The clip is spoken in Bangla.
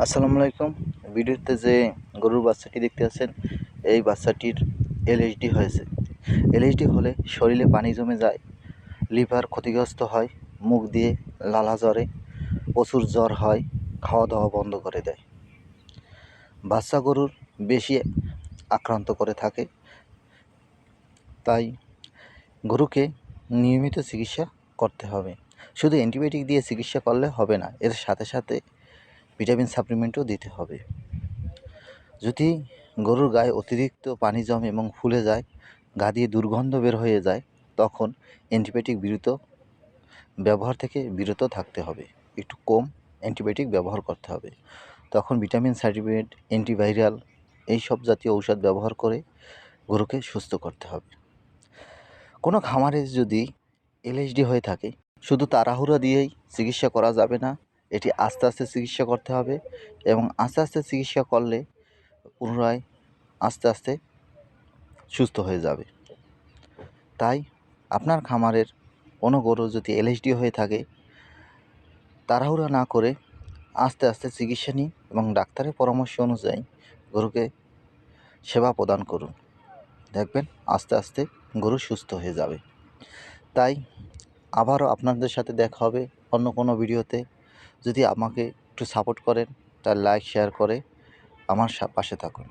আসসালামু আলাইকুম। ভিডিওতে যে গরুর বাচ্চাটি দেখতে পাচ্ছেন এই বাচ্চাটির এলএইচডি হয়েছে। এলএইচডি হলে শরীরে পানি জমে যায়, লিভার ক্ষতিগ্রস্ত হয়, মুখ দিয়ে লালা জ্বরে, প্রচুর জ্বর হয় খাওয়া দাওয়া বন্ধ করে দেয়। বাচ্চা গরুর বেশি আক্রান্ত করে থাকে, তাই গরুকে নিয়মিত চিকিৎসা করতে হবে। শুধু অ্যান্টিবায়োটিক দিয়ে চিকিৎসা করলে হবে না, এর সাথে সাথে ভিটামিন সাপ্লিমেন্টও দিতে হবে। যদি গরুর গায়ে অতিরিক্ত পানি জমে এবং ফুলে যায়, গা দিয়ে দুর্গন্ধ বের হয়ে যায়, তখন অ্যান্টিবায়োটিক বিরত ব্যবহার থেকে বিরত থাকতে হবে। একটু কম অ্যান্টিবায়োটিক ব্যবহার করতে হবে। তখন ভিটামিন সার্টিফিকেট, অ্যান্টিভাইরাল এই সব জাতীয় ঔষধ ব্যবহার করে গরুকে সুস্থ করতে হবে। কোনো খামারে যদি এলএইচডি হয়ে থাকে, শুধু তাড়াহুড়া দিয়েই চিকিৎসা করা যাবে না এটি আস্তে আস্তে চিকিৎসা করতে হবে এবং আস্তে আস্তে চিকিৎসা করলে পুনরায় আস্তে আস্তে সুস্থ হয়ে যাবে। তাই আপনার খামারের কোনো গরু যদি এলএইচডি হয়ে থাকে, তাড়াহুড়া না করে আস্তে আস্তে চিকিৎসা নিন এবং ডাক্তারের পরামর্শ অনুযায়ী গরুকে সেবা প্রদান করুন। দেখবেন আস্তে আস্তে গরু সুস্থ হয়ে যাবে। তাই আবারও আপনাদের সাথে দেখা হবে অন্য কোনো ভিডিওতে। যদি আমাকে একটু সাপোর্ট করেন তার লাইক শেয়ার করে আমার পাশে থাকুন।